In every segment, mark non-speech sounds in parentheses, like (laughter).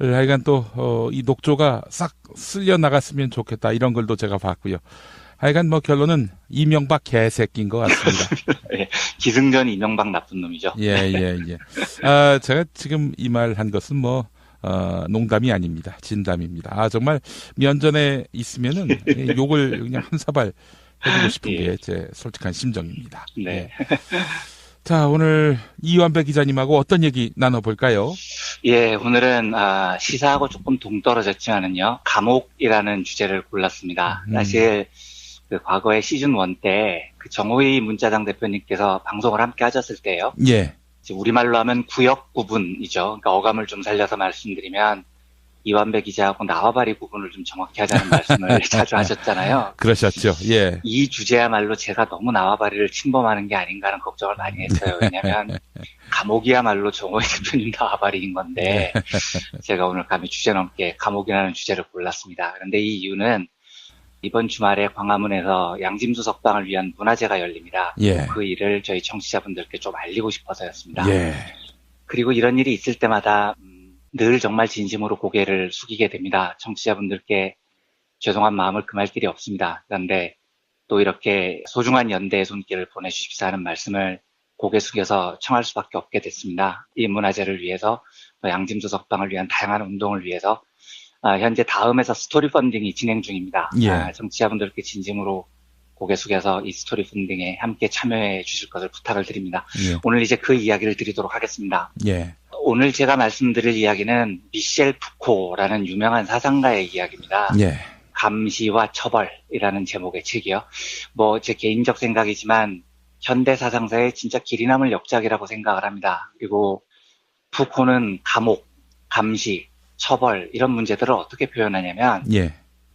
하여간 또, 어, 이 녹조가 싹 쓸려 나갔으면 좋겠다. 이런 글도 제가 봤고요. 하여간 뭐 결론은 이명박 개새끼인 것 같습니다. (laughs) 예, 기승전 이명박 나쁜 놈이죠. 예, 예, 예. 아, 제가 지금 이 말 한 것은 뭐, 어, 농담이 아닙니다. 진담입니다. 아, 정말 면전에 있으면은 (laughs) 욕을 그냥 한 사발 해주고 싶은 예. 게제 솔직한 심정입니다. 네. 예. (laughs) 자, 오늘 이완배 기자님하고 어떤 얘기 나눠볼까요? 예, 오늘은 아, 시사하고 조금 동떨어졌지만은요, 감옥이라는 주제를 골랐습니다. 음. 사실 그 과거에 시즌 1 때 그 정호희 문자장 대표님께서 방송을 함께 하셨을 때요. 예. 우리말로 하면 구역 구분이죠. 그러니까 어감을 좀 살려서 말씀드리면 이완배 기자하고 나와바리 구분을 좀 정확히 하자는 말씀을 (laughs) 자주 하셨잖아요. 그러셨죠. 예. 이 주제야말로 제가 너무 나와바리를 침범하는 게 아닌가 하는 걱정을 많이 했어요. 왜냐하면 (laughs) 감옥이야말로 정호희 대표님 나와바리인 건데 (laughs) 제가 오늘 감히 주제 넘게 감옥이라는 주제를 골랐습니다. 그런데 이 이유는 이번 주말에 광화문에서 양짐수 석방을 위한 문화제가 열립니다. 예. 그 일을 저희 청취자분들께 좀 알리고 싶어서였습니다. 예. 그리고 이런 일이 있을 때마다 음, 늘 정말 진심으로 고개를 숙이게 됩니다. 청취자분들께 죄송한 마음을 금할 길이 없습니다. 그런데 또 이렇게 소중한 연대의 손길을 보내주십사 하는 말씀을 고개 숙여서 청할 수밖에 없게 됐습니다. 이 문화제를 위해서 양짐수 석방을 위한 다양한 운동을 위해서 아, 현재 다음에서 스토리 펀딩이 진행 중입니다. 예. 아, 정치자분들께 진심으로 고개 숙여서 이 스토리 펀딩에 함께 참여해 주실 것을 부탁을 드립니다. 예. 오늘 이제 그 이야기를 드리도록 하겠습니다. 예. 오늘 제가 말씀드릴 이야기는 미셸 푸코라는 유명한 사상가의 이야기입니다. 예. 감시와 처벌이라는 제목의 책이요. 뭐 제 개인적 생각이지만 현대 사상사의 진짜 길이 남을 역작이라고 생각을 합니다. 그리고 푸코는 감옥, 감시, 처벌 이런 문제들을 어떻게 표현하냐면 예.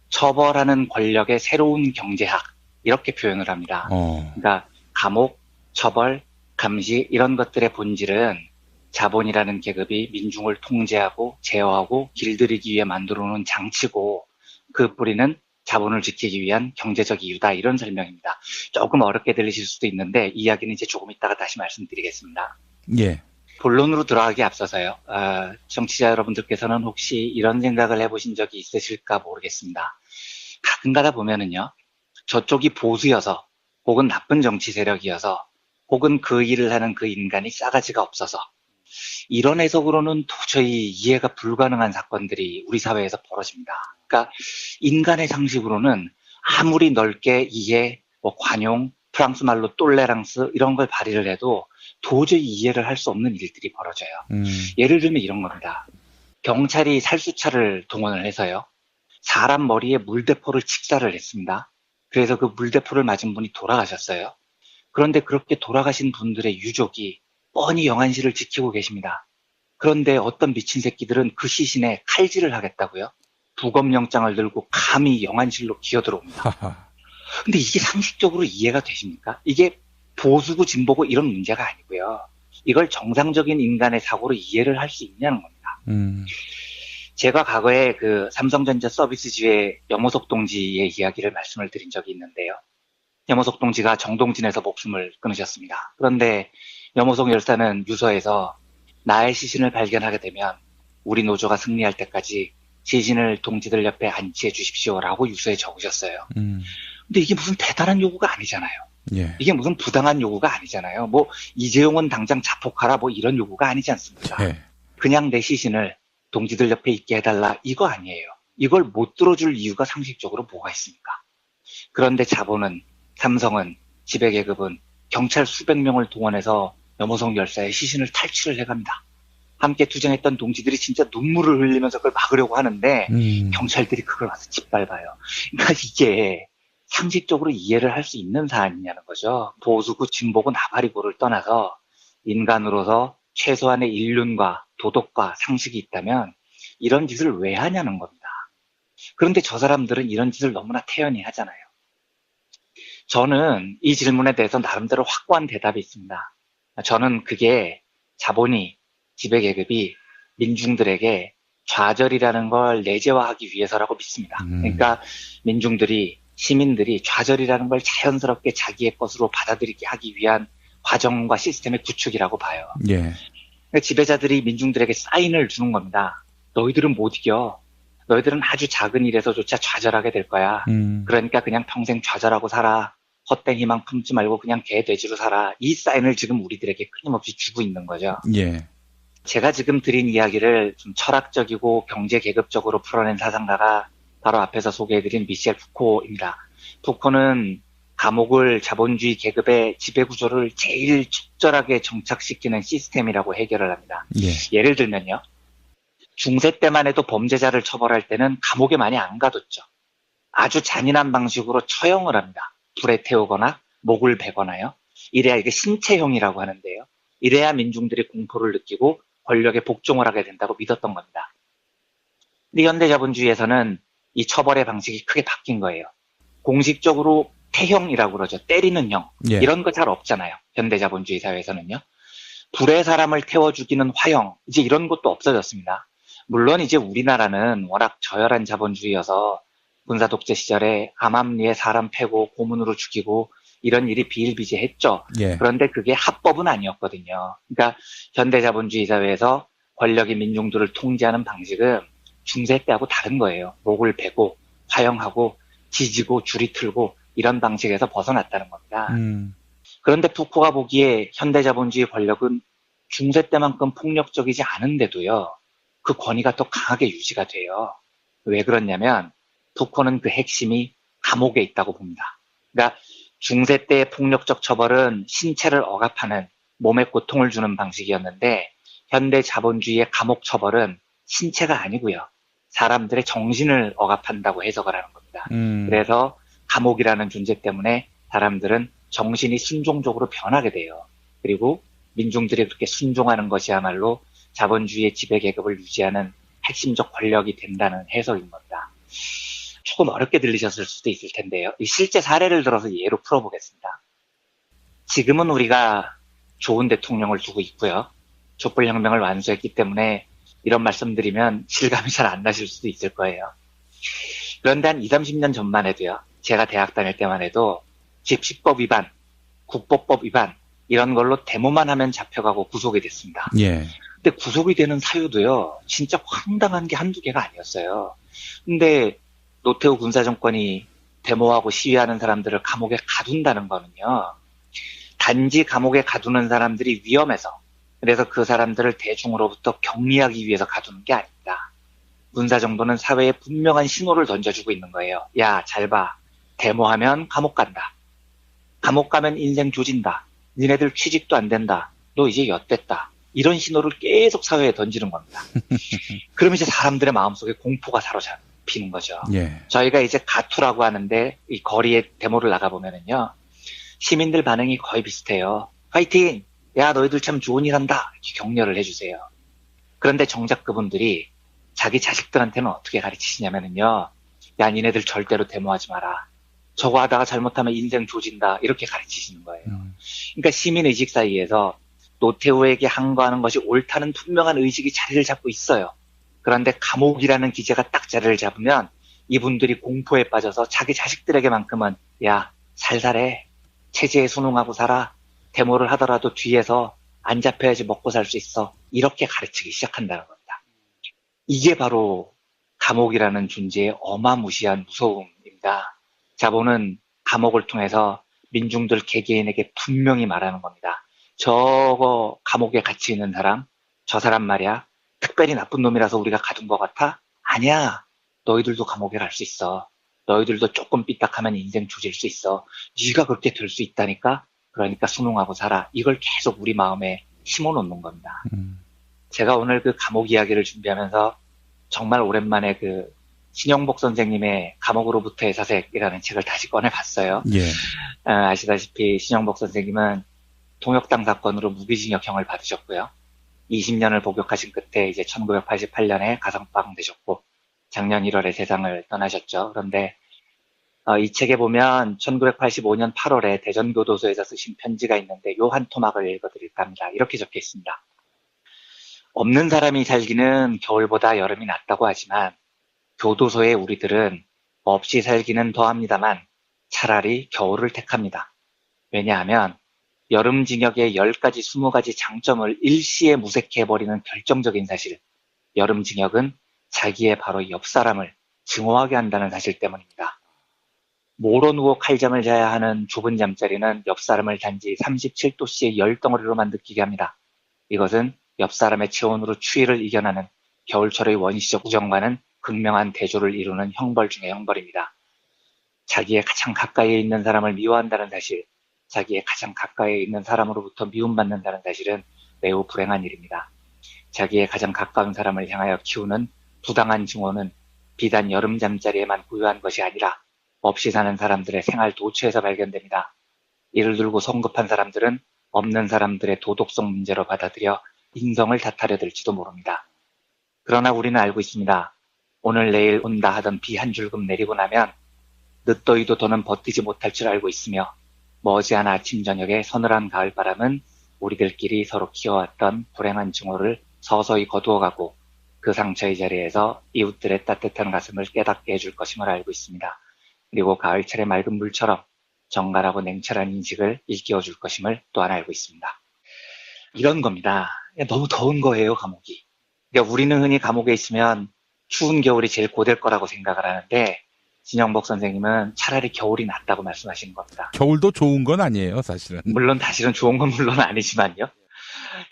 처벌하는 권력의 새로운 경제학 이렇게 표현을 합니다. 어. 그러니까 감옥, 처벌, 감시 이런 것들의 본질은 자본이라는 계급이 민중을 통제하고 제어하고 길들이기 위해 만들어 놓은 장치고 그 뿌리는 자본을 지키기 위한 경제적 이유다 이런 설명입니다. 조금 어렵게 들리실 수도 있는데 이야기는 이제 조금 이따가 다시 말씀드리겠습니다. 예. 본론으로 들어가기 앞서서요. 어, 정치자 여러분들께서는 혹시 이런 생각을 해보신 적이 있으실까 모르겠습니다. 가끔 가다 보면은요. 저쪽이 보수여서 혹은 나쁜 정치 세력이어서 혹은 그 일을 하는 그 인간이 싸가지가 없어서 이런 해석으로는 도저히 이해가 불가능한 사건들이 우리 사회에서 벌어집니다. 그러니까 인간의 상식으로는 아무리 넓게 이해, 뭐 관용, 프랑스 말로 똘레랑스 이런 걸 발휘를 해도 도저히 이해를 할 수 없는 일들이 벌어져요. 음. 예를 들면 이런 겁니다. 경찰이 살수차를 동원을 해서요. 사람 머리에 물대포를 직사를 했습니다. 그래서 그 물대포를 맞은 분이 돌아가셨어요. 그런데 그렇게 돌아가신 분들의 유족이 뻔히 영안실을 지키고 계십니다. 그런데 어떤 미친 새끼들은 그 시신에 칼질을 하겠다고요. 부검영장을 들고 감히 영안실로 기어들어옵니다. 근데 이게 상식적으로 이해가 되십니까? 이게 보수고 진보고 이런 문제가 아니고요. 이걸 정상적인 인간의 사고로 이해를 할 수 있냐는 겁니다. 음. 제가 과거에 그 삼성전자 서비스 지회 염호석 동지의 이야기를 말씀을 드린 적이 있는데요. 염호석 동지가 정동진에서 목숨을 끊으셨습니다. 그런데 염호석 열사는 유서에서 나의 시신을 발견하게 되면 우리 노조가 승리할 때까지 시신을 동지들 옆에 안치해 주십시오라고 유서에 적으셨어요. 음. 근데 이게 무슨 대단한 요구가 아니잖아요. 예. 이게 무슨 부당한 요구가 아니잖아요. 뭐 이재용은 당장 자폭하라 뭐 이런 요구가 아니지 않습니까? 예. 그냥 내 시신을 동지들 옆에 있게 해달라 이거 아니에요. 이걸 못 들어줄 이유가 상식적으로 뭐가 있습니까? 그런데 자본은 삼성은 지배계급은 경찰 수백 명을 동원해서 염호성 열사의 시신을 탈취를 해갑니다. 함께 투쟁했던 동지들이 진짜 눈물을 흘리면서 그걸 막으려고 하는데 음. 경찰들이 그걸 와서 짓밟아요. 그러니까 이게 상식적으로 이해를 할 수 있는 사안이냐는 거죠. 보수고 진보고 나발이고를 떠나서 인간으로서 최소한의 인륜과 도덕과 상식이 있다면 이런 짓을 왜 하냐는 겁니다. 그런데 저 사람들은 이런 짓을 너무나 태연히 하잖아요. 저는 이 질문에 대해서 나름대로 확고한 대답이 있습니다. 저는 그게 자본이 지배 계급이 민중들에게 좌절이라는 걸 내재화하기 위해서라고 믿습니다. 음. 그러니까 민중들이 시민들이 좌절이라는 걸 자연스럽게 자기의 것으로 받아들이게 하기 위한 과정과 시스템의 구축이라고 봐요. 예. 그러니까 지배자들이 민중들에게 사인을 주는 겁니다. 너희들은 못 이겨. 너희들은 아주 작은 일에서조차 좌절하게 될 거야. 음. 그러니까 그냥 평생 좌절하고 살아. 헛된 희망 품지 말고 그냥 개 돼지로 살아. 이 사인을 지금 우리들에게 끊임없이 주고 있는 거죠. 예. 제가 지금 드린 이야기를 좀 철학적이고 경제 계급적으로 풀어낸 사상가가 바로 앞에서 소개해드린 미셸 푸코입니다. 푸코는 감옥을 자본주의 계급의 지배 구조를 제일 적절하게 정착시키는 시스템이라고 해결을 합니다. 예. 예를 들면요. 중세 때만 해도 범죄자를 처벌할 때는 감옥에 많이 안 가뒀죠. 아주 잔인한 방식으로 처형을 합니다. 불에 태우거나 목을 베거나요. 이래야 이게 신체형이라고 하는데요. 이래야 민중들이 공포를 느끼고 권력에 복종을 하게 된다고 믿었던 겁니다. 근데 현대 자본주의에서는 이 처벌의 방식이 크게 바뀐 거예요. 공식적으로 태형이라고 그러죠. 때리는 형. 예. 이런 거 잘 없잖아요. 현대 자본주의 사회에서는요. 불의 사람을 태워 죽이는 화형. 이제 이런 것도 없어졌습니다. 물론 이제 우리나라는 워낙 저열한 자본주의여서 군사 독재 시절에 암암리에 사람 패고 고문으로 죽이고 이런 일이 비일비재했죠. 예. 그런데 그게 합법은 아니었거든요. 그러니까 현대 자본주의 사회에서 권력이 민중들을 통제하는 방식은 중세 때하고 다른 거예요. 목을 베고 화형하고 지지고 줄이 틀고 이런 방식에서 벗어났다는 겁니다. 음. 그런데 푸코가 보기에 현대 자본주의 권력은 중세 때만큼 폭력적이지 않은데도요. 그 권위가 더 강하게 유지가 돼요. 왜 그렇냐면 푸코는 그 핵심이 감옥에 있다고 봅니다. 그러니까 중세 때의 폭력적 처벌은 신체를 억압하는 몸에 고통을 주는 방식이었는데 현대 자본주의의 감옥 처벌은 신체가 아니고요. 사람들의 정신을 억압한다고 해석을 하는 겁니다. 음. 그래서 감옥이라는 존재 때문에 사람들은 정신이 순종적으로 변하게 돼요. 그리고 민중들이 그렇게 순종하는 것이야말로 자본주의의 지배 계급을 유지하는 핵심적 권력이 된다는 해석인 겁니다. 조금 어렵게 들리셨을 수도 있을 텐데요. 이 실제 사례를 들어서 예로 풀어보겠습니다. 지금은 우리가 좋은 대통령을 두고 있고요. 촛불혁명을 완수했기 때문에 이런 말씀드리면 실감이 잘 안 나실 수도 있을 거예요. 그런데 한 2, 30년 전만 해도요. 제가 대학 다닐 때만 해도 집시법 위반, 국보법 위반 이런 걸로 데모만 하면 잡혀가고 구속이 됐습니다. 예. 근데 구속이 되는 사유도요. 진짜 황당한 게 한두 개가 아니었어요. 근데 노태우 군사정권이 데모하고 시위하는 사람들을 감옥에 가둔다는 거는요. 단지 감옥에 가두는 사람들이 위험해서 그래서 그 사람들을 대중으로부터 격리하기 위해서 가두는 게 아닙니다. 군사 정도는 사회에 분명한 신호를 던져주고 있는 거예요. 야, 잘 봐. 데모하면 감옥 간다. 감옥 가면 인생 조진다. 니네들 취직도 안 된다. 너 이제 엿됐다. 이런 신호를 계속 사회에 던지는 겁니다. (laughs) 그러면 이제 사람들의 마음속에 공포가 사로잡 히는 거죠. 예. 저희가 이제 가투라고 하는데 이 거리에 데모를 나가 보면은요. 시민들 반응이 거의 비슷해요. 화이팅! 야, 너희들 참 좋은 일 한다. 이렇게 격려를 해주세요. 그런데 정작 그분들이 자기 자식들한테는 어떻게 가르치시냐면은요. 야, 니네들 절대로 데모하지 마라. 저거 하다가 잘못하면 인생 조진다. 이렇게 가르치시는 거예요. 음. 그러니까 시민 의식 사이에서 노태우에게 항거하는 것이 옳다는 분명한 의식이 자리를 잡고 있어요. 그런데 감옥이라는 기제가 딱 자리를 잡으면 이분들이 공포에 빠져서 자기 자식들에게만큼은 야 살살해 체제에 순응하고 살아 데모를 하더라도 뒤에서 안 잡혀야지 먹고 살 수 있어 이렇게 가르치기 시작한다는 겁니다. 이게 바로 감옥이라는 존재의 어마무시한 무서움입니다. 자본은 감옥을 통해서 민중들 개개인에게 분명히 말하는 겁니다. 저거 감옥에 갇혀 있는 사람, 저 사람 말이야. 특별히 나쁜 놈이라서 우리가 가둔 것 같아? 아니야. 너희들도 감옥에 갈 수 있어. 너희들도 조금 삐딱하면 인생 조질 수 있어. 네가 그렇게 될 수 있다니까. 그러니까 순응하고 살아. 이걸 계속 우리 마음에 심어놓는 겁니다. 음. 제가 오늘 그 감옥 이야기를 준비하면서 정말 오랜만에 그 신영복 선생님의 감옥으로부터의 사색이라는 책을 다시 꺼내봤어요. 예. 아, 아시다시피 신영복 선생님은 통역당 사건으로 무기징역형을 받으셨고요. 20년을 복역하신 끝에 이제 1988년에 가상방 되셨고 작년 1월에 세상을 떠나셨죠. 그런데 어, 이 책에 보면 1985년 8월에 대전교도소에서 쓰신 편지가 있는데 요 한 토막을 읽어드릴까 합니다. 이렇게 적혀 있습니다. 없는 사람이 살기는 겨울보다 여름이 낫다고 하지만 교도소에 우리들은 없이 살기는 더합니다만 차라리 겨울을 택합니다. 왜냐하면 여름 징역의 10가지, 20가지 장점을 일시에 무색해버리는 결정적인 사실. 여름 징역은 자기의 바로 옆 사람을 증오하게 한다는 사실 때문입니다. 모로 누워 칼잠을 자야 하는 좁은 잠자리는 옆 사람을 단지 37도씨의 열덩어리로만 느끼게 합니다. 이것은 옆 사람의 체온으로 추위를 이겨나는 겨울철의 원시적 우정과는 극명한 대조를 이루는 형벌 중의 형벌입니다. 자기의 가장 가까이에 있는 사람을 미워한다는 사실, 자기의 가장 가까이에 있는 사람으로부터 미움받는다는 사실은 매우 불행한 일입니다. 자기의 가장 가까운 사람을 향하여 키우는 부당한 증오는 비단 여름 잠자리에만 고유한 것이 아니라 없이 사는 사람들의 생활 도처에서 발견됩니다. 이를 들고 성급한 사람들은 없는 사람들의 도덕성 문제로 받아들여 인성을 다타려 들지도 모릅니다. 그러나 우리는 알고 있습니다. 오늘 내일 온다 하던 비 한 줄금 내리고 나면 늦더위도 더는 버티지 못할 줄 알고 있으며 머지않아 아침 저녁에 서늘한 가을 바람은 우리들끼리 서로 키워왔던 불행한 증오를 서서히 거두어가고 그 상처의 자리에서 이웃들의 따뜻한 가슴을 깨닫게 해줄 것임을 알고 있습니다. 그리고 가을철의 맑은 물처럼 정갈하고 냉철한 인식을 일깨워 줄 것임을 또한 알고 있습니다. 이런 겁니다. 너무 더운 거예요, 감옥이. 그러니까 우리는 흔히 감옥에 있으면 추운 겨울이 제일 고될 거라고 생각을 하는데 진영복 선생님은 차라리 겨울이 낫다고 말씀하시는 겁니다. 겨울도 좋은 건 아니에요, 사실은. 물론 사실은 좋은 건 물론 아니지만요.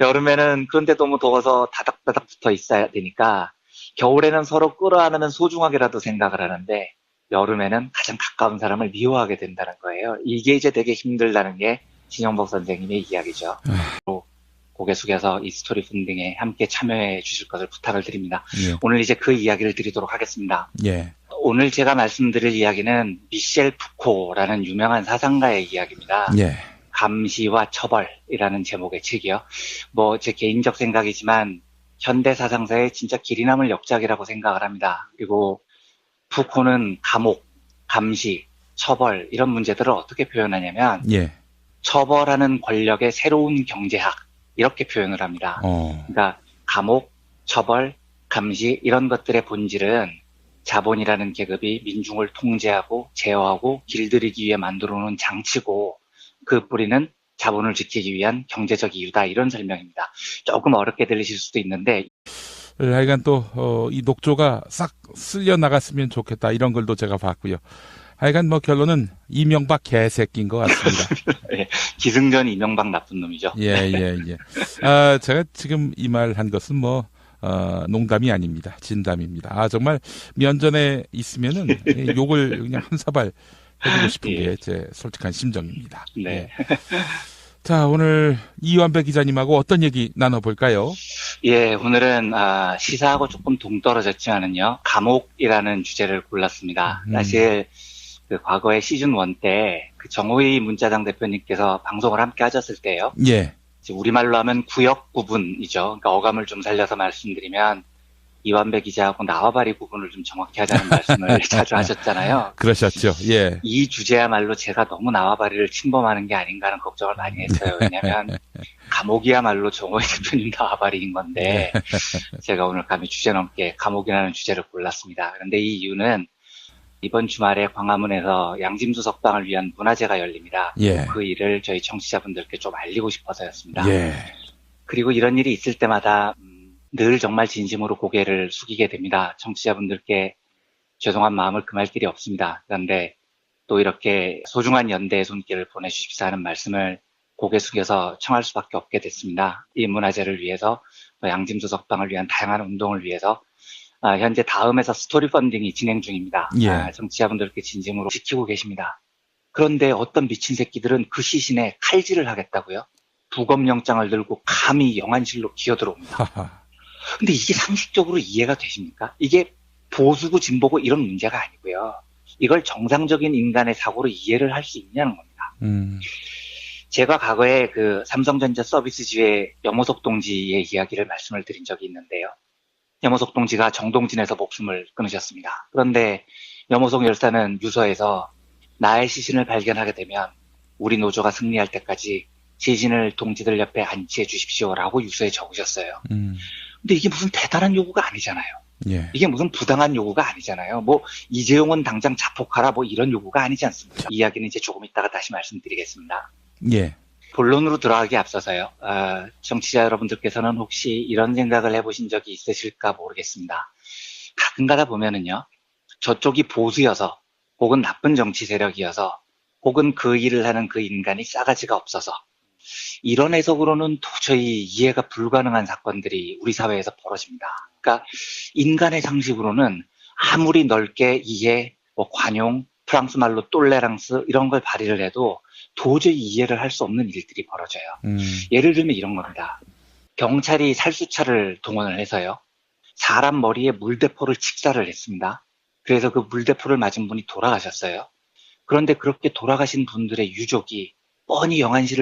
여름에는 그런데 너무 더워서 다닥다닥 붙어 있어야 되니까 겨울에는 서로 끌어안으면 소중하게라도 생각을 하는데 여름에는 가장 가까운 사람을 미워하게 된다는 거예요. 이게 이제 되게 힘들다는 게 진영복 선생님의 이야기죠. 고개 숙여서 이 스토리 펀딩에 함께 참여해 주실 것을 부탁을 드립니다. 예. 오늘 이제 그 이야기를 드리도록 하겠습니다. 예. 오늘 제가 말씀드릴 이야기는 미셸 푸코라는 유명한 사상가의 이야기입니다. 예. 감시와 처벌이라는 제목의 책이요. 뭐 제 개인적 생각이지만 현대 사상사의 진짜 길이 남을 역작이라고 생각을 합니다. 그리고 푸코는 감옥, 감시, 처벌 이런 문제들을 어떻게 표현하냐면 예. 처벌하는 권력의 새로운 경제학 이렇게 표현을 합니다. 어. 그러니까 감옥, 처벌, 감시 이런 것들의 본질은 자본이라는 계급이 민중을 통제하고 제어하고 길들이기 위해 만들어 놓은 장치고 그 뿌리는 자본을 지키기 위한 경제적 이유다 이런 설명입니다. 조금 어렵게 들리실 수도 있는데 하여간 또, 어, 이 녹조가 싹 쓸려 나갔으면 좋겠다. 이런 걸도 제가 봤고요. 하여간 뭐 결론은 이명박 개새끼인 것 같습니다. (laughs) 기승전 이명박 나쁜 놈이죠. 예, 예, 예. 아, 제가 지금 이 말 한 것은 뭐, 어, 농담이 아닙니다. 진담입니다. 아, 정말 면전에 있으면은 예, 욕을 그냥 한 사발 해주고 싶은 예. 게제 솔직한 심정입니다. 네. 예. 자, 오늘 이완배 기자님하고 어떤 얘기 나눠볼까요? 예, 오늘은 아, 시사하고 조금 동떨어졌지만은요 감옥이라는 주제를 골랐습니다. 음. 사실 그 과거에 시즌 1때그 정호희 문자당 대표님께서 방송을 함께 하셨을 때요. 예, 우리말로 하면 구역 구분이죠. 그러니까 어감을 좀 살려서 말씀드리면 이완배 기자하고 나와바리 구분을 좀 정확히 하자는 (laughs) 말씀을 자주 하셨잖아요. 그러셨죠. 예, 이 주제야말로 제가 너무 나와바리를 침범하는 게 아닌가 하는 걱정을 많이 했어요. 왜냐하면 (laughs) 감옥이야말로 정호희 대표님 나와바리인 건데 (laughs) 제가 오늘 감히 주제 넘게 감옥이라는 주제를 골랐습니다. 그런데 이 이유는 이번 주말에 광화문에서 양짐수 석방을 위한 문화제가 열립니다. 예, 그 일을 저희 청취자분들께 좀 알리고 싶어서였습니다. 예, 그리고 이런 일이 있을 때마다 음, 늘 정말 진심으로 고개를 숙이게 됩니다. 청취자분들께 죄송한 마음을 금할 길이 없습니다. 그런데 또 이렇게 소중한 연대의 손길을 보내주십사 하는 말씀을 고개 숙여서 청할 수밖에 없게 됐습니다. 이 문화제를 위해서 또 양짐수 석방을 위한 다양한 운동을 위해서 아, 현재 다음에서 스토리 펀딩이 진행 중입니다. 예. 아, 청취자분들께 진심으로 지키고 계십니다. 그런데 어떤 미친 새끼들은 그 시신에 칼질을 하겠다고요? 부검영장을 들고 감히 영안실로 기어들어옵니다. 근데 이게 상식적으로 이해가 되십니까? 이게 보수고 진보고 이런 문제가 아니고요. 이걸 정상적인 인간의 사고로 이해를 할 수 있냐는 겁니다. 음, 제가 과거에 그 삼성전자 서비스 지회 염호석 동지의 이야기를 말씀을 드린 적이 있는데요. 염호석 동지가 정동진에서 목숨을 끊으셨습니다. 그런데 염호석 열사는 유서에서 나의 시신을 발견하게 되면 우리 노조가 승리할 때까지 시신을 동지들 옆에 안치해 주십시오라고 유서에 적으셨어요. 음, 근데 이게 무슨 대단한 요구가 아니잖아요. 예, 이게 무슨 부당한 요구가 아니잖아요. 뭐 이재용은 당장 자폭하라 뭐 이런 요구가 아니지 않습니까? 이야기는 이제 조금 이따가 다시 말씀드리겠습니다. 예, 본론으로 들어가기 앞서서요. 아, 청취자 여러분들께서는 혹시 이런 생각을 해보신 적이 있으실까 모르겠습니다. 가끔 가다 보면은요, 저쪽이 보수여서, 혹은 나쁜 정치 세력이어서, 혹은 그 일을 하는 그 인간이 싸가지가 없어서, 이런 해석으로는 도저히 이해가 불가능한 사건들이 우리 사회에서 벌어집니다. 그러니까 인간의 상식으로는 아무리 넓게 이해, 뭐 관용, 프랑스 말로 똘레랑스 이런 걸 발휘를 해도 도저히 이해를 할 수 없는 일들이 벌어져요. 음, 예를 들면 이런 겁니다. 경찰이 살수차를 동원을 해서요. 사람 머리에 물대포를 직사를 했습니다. 그래서 그 물대포를 맞은 분이 돌아가셨어요. 그런데 그렇게 돌아가신 분들의 유족이 뻔히 영안실을